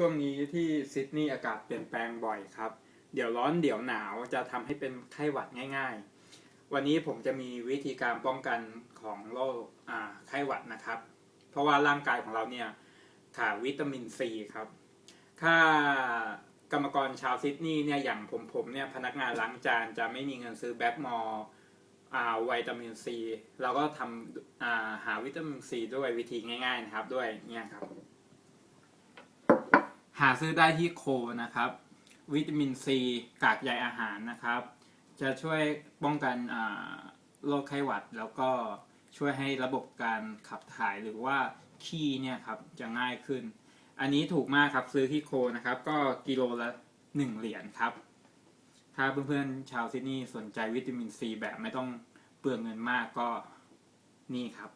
ช่วงนี้ที่ซิดนีย์อากาศเปลี่ยนแปลงบ่อยครับ เดี๋ยวร้อนเดี๋ยวหนาวจะทำให้เป็นไข้หวัดง่าย ๆ วันนี้ผมจะมีวิธีการป้องกันของโรคไข้หวัดนะครับ เพราะว่าร่างกายของเราเนี่ยขาดวิตามินซีครับถ้ากรรมกรชาวซิดนีย์เนี่ยอย่างผมผมเนี่ยพนักงานล้างจานจะไม่มีเงินซื้อแบ็กมอลอ่าวิตามินซีเราก็ทำาหาวิตามินซีด้วยวิธีง่าย ๆ นะครับด้วยเนี่ยครับ หาซื้อได้ที่โคนะครับ วิตามินซีกากใยอาหารนะครับ จะช่วยป้องกันโรคไข้หวัด แล้วก็ช่วยให้ระบบการขับถ่ายหรือว่าขี้เนี่ยครับจะง่ายขึ้น อันนี้ถูกมากครับซื้อที่โคนะครับ ก็กิโลละหนึ่งเหรียญครับ ถ้าเพื่อนๆชาวซิดนีย์สนใจวิตามินซีแบบไม่ต้องเปลืองเงินมากก็นี่ครับ